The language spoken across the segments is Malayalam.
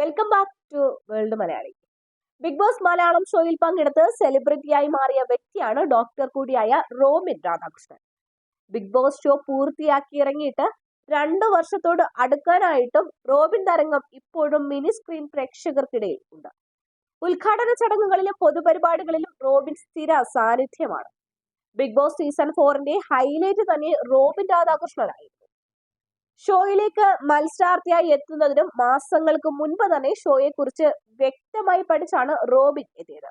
Welcome back to world Malayali Bigg Boss Malayalam ഷോയിൽ പങ്കെടുത്ത് സെലിബ്രിറ്റിയായി മാറിയ വ്യക്തിയാണ് ഡോക്ടർ കൂടിയായ Robin Radhakrishnan. Bigg Boss show പൂർത്തിയാക്കി ഇറങ്ങിയിട്ട് രണ്ടു വർഷത്തോട് അടുക്കാനായിട്ടും റോബിൻ തരംഗം ഇപ്പോഴും മിനി സ്ക്രീൻ പ്രേക്ഷകർക്കിടയിൽ ഉണ്ട്. ഉദ്ഘാടന ചടങ്ങുകളിലും പൊതുപരിപാടികളിലും റോബിൻ സ്ഥിര സാന്നിധ്യമാണ്. ബിഗ് ബോസ് സീസൺ ഫോറിന്റെ ഹൈലൈറ്റ് തന്നെ റോബിൻ രാധാകൃഷ്ണനായിരുന്നു. ഷോയിലേക്ക് മത്സരാർത്ഥിയായി എത്തുന്നതിനും മാസങ്ങൾക്ക് മുൻപ് തന്നെ ഷോയെക്കുറിച്ച് വ്യക്തമായി പഠിച്ചാണ് റോബിൻ എത്തിയത്.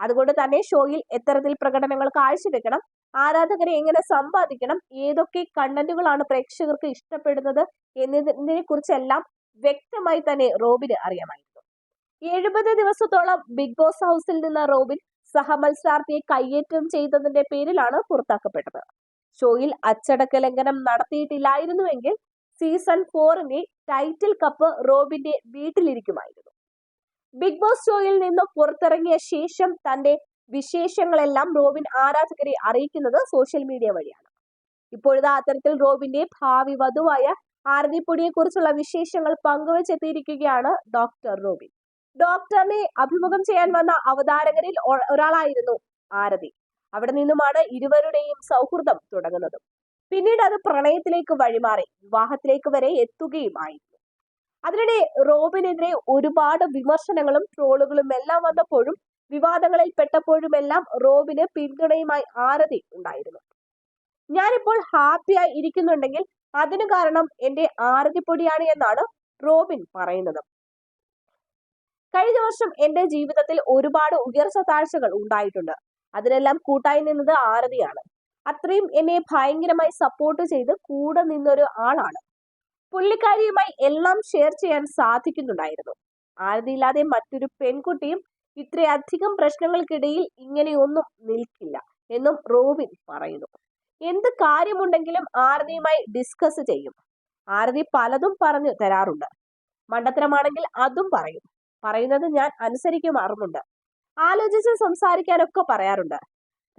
അതുകൊണ്ട് തന്നെ ഷോയിൽ എത്തരത്തിൽ പ്രകടനങ്ങൾ കാഴ്ചവെക്കണം ആരാധകരെ എങ്ങനെ സമ്പാദിക്കണം ഏതൊക്കെ കണ്ടന്റുകളാണ് പ്രേക്ഷകർക്ക് ഇഷ്ടപ്പെടുന്നത് എന്നതിനെ കുറിച്ചെല്ലാം വ്യക്തമായി തന്നെ റോബിന് അറിയാമായിരുന്നു. എഴുപത് ദിവസത്തോളം ബിഗ് ബോസ് ഹൗസിൽ നിന്ന് റോബിൻ സഹമത്സരാർത്ഥിയെ കയ്യേറ്റം ചെയ്തതിന്റെ പേരിലാണ് പുറത്താക്കപ്പെട്ടത്. ഷോയിൽ അച്ചടക്ക ലംഘനം നടത്തിയിട്ടില്ലായിരുന്നുവെങ്കിൽ സീസൺ ഫോറിന്റെ ടൈറ്റിൽ കപ്പ് റോബിന്റെ വീട്ടിലിരിക്കുമായിരുന്നു. ബിഗ് ബോസ് ഷോയിൽ നിന്ന് പുറത്തിറങ്ങിയ ശേഷം തന്റെ വിശേഷങ്ങളെല്ലാം റോബിൻ ആരാധകരെ അറിയിക്കുന്നത് സോഷ്യൽ മീഡിയ വഴിയാണ്. ഇപ്പോഴത്തെ അത്തരത്തിൽ റോബിന്റെ ഭാവി വധുവായ ആരതിപ്പൊടിയെ കുറിച്ചുള്ള വിശേഷങ്ങൾ പങ്കുവച്ചെത്തിയിരിക്കുകയാണ് ഡോക്ടർ റോബിൻ. ഡോക്ടറിനെ അഭിമുഖം ചെയ്യാൻ വന്ന അവതാരകരിൽ ഒരാളായിരുന്നു ആരതി. അവിടെ നിന്നുമാണ് ഇരുവരുടെയും സൗഹൃദം തുടങ്ങുന്നതും. പിന്നീട് അത് പ്രണയത്തിലേക്ക് വഴിമാറി വിവാഹത്തിലേക്ക് വരെ എത്തുകയും എത്തുകയുമായിരുന്നു അതിനിടെ റോബിനെതിരെ ഒരുപാട് വിമർശനങ്ങളും ട്രോളുകളും എല്ലാം വന്നപ്പോഴും വിവാദങ്ങളിൽ പെട്ടപ്പോഴുമെല്ലാം റോബിന് പിന്തുണയുമായി ആരതി ഉണ്ടായിരുന്നു. ഞാനിപ്പോൾ ഹാപ്പിയായി ഇരിക്കുന്നുണ്ടെങ്കിൽ അതിനു കാരണം എന്റെ ആരതിപ്പൊടിയാണ് എന്നാണ് റോബിൻ പറയുന്നത്. കഴിഞ്ഞ വർഷം എന്റെ ജീവിതത്തിൽ ഒരുപാട് ഉയർച്ച താഴ്ചകൾ ഉണ്ടായിട്ടുണ്ട്. അതിനെല്ലാം കൂട്ടായി നിന്നത് ആരതിയാണ്. അത്രയും എന്നെ ഭയങ്കരമായി സപ്പോർട്ട് ചെയ്ത് കൂടെ നിന്നൊരു ആളാണ്. പുള്ളിക്കാരിയുമായി എല്ലാം ഷെയർ ചെയ്യാൻ സാധിക്കുന്നുണ്ടായിരുന്നു. ആരതിയില്ലാതെ മറ്റൊരു പെൺകുട്ടിയും ഇത്രയധികം പ്രശ്നങ്ങൾക്കിടയിൽ ഇങ്ങനെയൊന്നും നിൽക്കില്ല എന്നും റോബിൻ പറയുന്നു. എന്ത് കാര്യമുണ്ടെങ്കിലും ആരതിയുമായി ഡിസ്കസ് ചെയ്യും. ആരതി പലതും പറഞ്ഞു തരാറുണ്ട്. മണ്ടത്തരമാണെങ്കിൽ അതും പറയും. പറയുന്നത് ഞാൻ അനുസരിക്കുമാറുന്നുണ്ട്. ആലോചിച്ച് സംസാരിക്കാനൊക്കെ പറയാറുണ്ട്.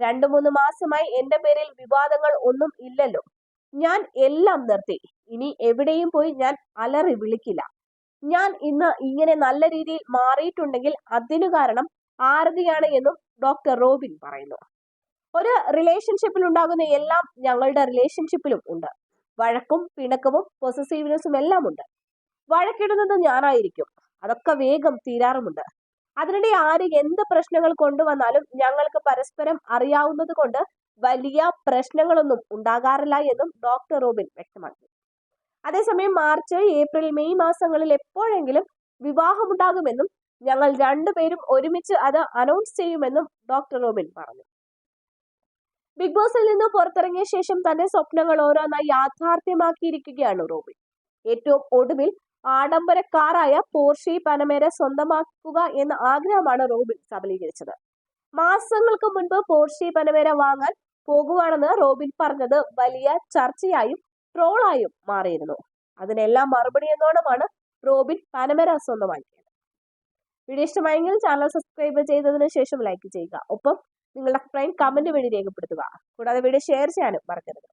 രണ്ടു മൂന്ന് മാസമായി എന്റെ പേരിൽ വിവാദങ്ങൾ ഒന്നും ഇല്ലല്ലോ. ഞാൻ എല്ലാം നിർത്തി. ഇനി എവിടെയും പോയി ഞാൻ അലറി വിളിക്കില്ല. ഞാൻ ഇന്ന് ഇങ്ങനെ നല്ല രീതിയിൽ മാറിയിട്ടുണ്ടെങ്കിൽ അതിനു കാരണം ആരതിയാണ് എന്നും ഡോക്ടർ റോബിൻ പറയുന്നു. ഒരു റിലേഷൻഷിപ്പിൽ ഉണ്ടാകുന്ന എല്ലാം ഞങ്ങളുടെ റിലേഷൻഷിപ്പിലും ഉണ്ട്. വഴക്കും പിണക്കവും പൊസസീവ്നെസ്സും എല്ലാം ഉണ്ട് വഴക്കിടുന്നത് ഞാനായിരിക്കും. അതൊക്കെ വേഗം തീരാറുമുണ്ട്. അതിനിടെ ആര് എന്ത് പ്രശ്നങ്ങൾ കൊണ്ടുവന്നാലും ഞങ്ങൾക്ക് പരസ്പരം അറിയാവുന്നത് കൊണ്ട് വലിയ പ്രശ്നങ്ങളൊന്നും ഉണ്ടാകാറില്ല എന്നും ഡോക്ടർ റോബിൻ വ്യക്തമാക്കി. അതേസമയം മാർച്ച് ഏപ്രിൽ മെയ് മാസങ്ങളിൽ എപ്പോഴെങ്കിലും വിവാഹമുണ്ടാകുമെന്നും ഞങ്ങൾ രണ്ടുപേരും ഒരുമിച്ച് അത് അനൗൺസ് ചെയ്യുമെന്നും ഡോക്ടർ റോബിൻ പറഞ്ഞു. ബിഗ് ബോസിൽ നിന്ന് പുറത്തിറങ്ങിയ ശേഷം തന്റെ സ്വപ്നങ്ങൾ ഓരോന്നായി യാഥാർത്ഥ്യമാക്കിയിരിക്കുകയാണ് റോബിൻ. ഏറ്റവും ഒടുവിൽ ആഡംബര കാറായ പോർഷി പനമേര സ്വന്തമാക്കുക എന്ന ആഗ്രഹമാണ് റോബിൻ സബലീകരിച്ചത്. മാസങ്ങൾക്ക് മുൻപ് പോർഷി പനമേര വാങ്ങാൻ പോകുവാണെന്ന് റോബിൻ പറഞ്ഞത് വലിയ ചർച്ചയായും ട്രോളായും മാറിയിരുന്നു. അതിനെല്ലാം മറുപടി എന്നോണമാണ് റോബിൻ പനമേര സ്വന്തമാക്കിയത്. വീഡിയോ ഇഷ്ടമായെങ്കിൽ ചാനൽ സബ്സ്ക്രൈബ് ചെയ്തതിനു ശേഷം ലൈക്ക് ചെയ്യുക. ഒപ്പം നിങ്ങളുടെ അഭിപ്രായം കമന്റ് വഴി രേഖപ്പെടുത്തുക. കൂടാതെ വീഡിയോ ഷെയർ ചെയ്യാനും മറക്കരുത്.